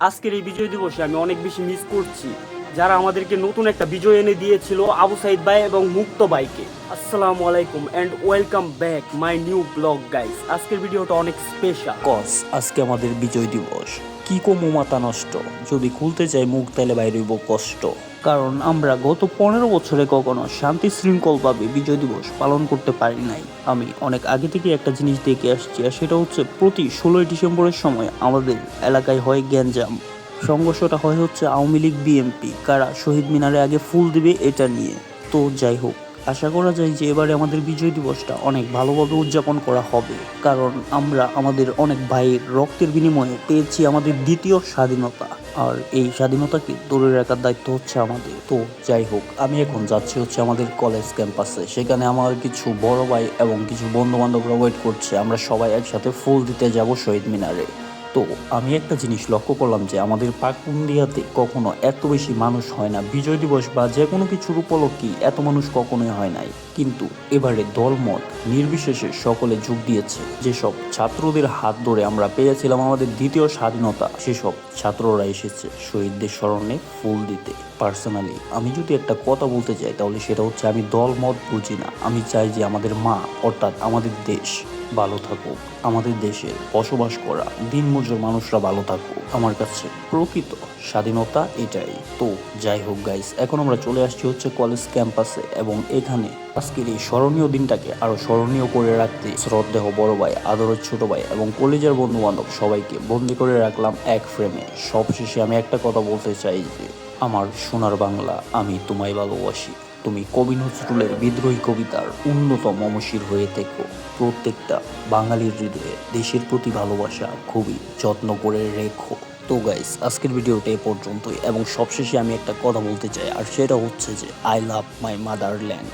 আজকের এই বিজয় দিবসে আমি অনেক বেশি মিস করছি। যারা আমাদেরকে নতুন একটা বিজয় এনে দিয়েছিল, আবু সাইদ ভাই এবং মুক্ত বাইকে আসসালামু আলাইকুম and welcome back my new blog guys আজকের ভিডিওটা অনেক স্পেশাল কস আজকে আমাদের বিজয় দিবস। কি কমু মাথা নষ্ট? যদি খুলতে চাই মুখ তাইলে বাইরে কষ্ট। কারণ আমরা গত পনেরো বছরে কখনো শান্তি শৃঙ্খলভাবে বিজয় দিবস পালন করতে পারি নাই। আমি অনেক আগে থেকে একটা জিনিস দেখে আসছি, আর সেটা হচ্ছে প্রতি ষোলোই ডিসেম্বরের সময় আমাদের এলাকায় হয় গ্যাঞ্জাম। সংঘর্ষটা হয় হচ্ছে আওয়ামী লীগ বিএমপি কারা শহীদ মিনারে আগে ফুল দিবে এটা নিয়ে। তো যাই হোক আশা করা যায় যে এবারে আমাদের বিজয় দিবসটা অনেক ভালোভাবে উদযাপন করা হবে। কারণ আমরা আমাদের অনেক ভাইয়ের রক্তের বিনিময়ে পেয়েছি আমাদের দ্বিতীয় স্বাধীনতা। আর এই স্বাধীনতাকে ধরে রাখার দায়িত্ব হচ্ছে আমাদের। তো যাই হোক, আমি এখন যাচ্ছি হচ্ছে আমাদের কলেজ ক্যাম্পাসে সেখানে আমার কিছু বড় ভাই এবং কিছু বন্ধু বান্ধবরা ওয়েট করছে। আমরা সবাই একসাথে ফুল দিতে যাব শহীদ মিনারে। তো আমি একটা জিনিস লক্ষ্য করলাম যে আমাদের পাকুন্দিয়াতে কখনো এত বেশি মানুষ হয় না। বিজয় দিবস বা যে কোনো কিছুর উপলক্ষে এত মানুষ কখনোই হয় নাই। কিন্তু এবারে দলমত নির্বিশেষে সকলে যোগ দিয়েছে। যেসব ছাত্রদের হাত ধরে আমরা পেয়েছিলাম আমাদের দ্বিতীয় স্বাধীনতা, সেসব ছাত্ররা এসেছে শহীদদের স্মরণে ফুল দিতে। পার্সোনালি আমি যদি একটা কথা বলতে চাই তাহলে সেটা হচ্ছে আমি দলমত বুঝি না। আমি চাই যে আমাদের মা, অর্থাৎ আমাদের দেশ ভালো থাকুক। আমাদের দেশে বসবাস করা দিনমজুর মানুষরা ভালো থাকুক। আমার কাছে প্রকৃত স্বাধীনতা এটাই। তো যাই হোক গাইস এখন আমরা চলে আসছি হচ্ছে কলেজ ক্যাম্পাসে এবং এখানে আজকের এই স্মরণীয় দিনটাকে আরও স্মরণীয় করে রাখতে শ্রদ্ধেহ বড় ভাই, আদরের ছোট ভাই এবং কলেজের বন্ধু বান্ধব সবাইকে বন্দি করে রাখলাম এক ফ্রেমে সবশেষে আমি একটা কথা বলতে চাই যে, আমার সোনার বাংলা আমি তোমায় ভালোবাসি। তুমি কবি নজরুলের বিদ্রোহী কবিতার অন্যতম মমশির হয়ে থেকো। প্রত্যেকটা বাঙালির হৃদয়ে দেশের প্রতি ভালোবাসা খুবই যত্ন করে রেখো। তো গাইস আজকের ভিডিওটা এ পর্যন্তই এবং সবশেষে আমি একটা কথা বলতে চাই, আর সেটা হচ্ছে যে আই লাভ মাই মাদারল্যান্ড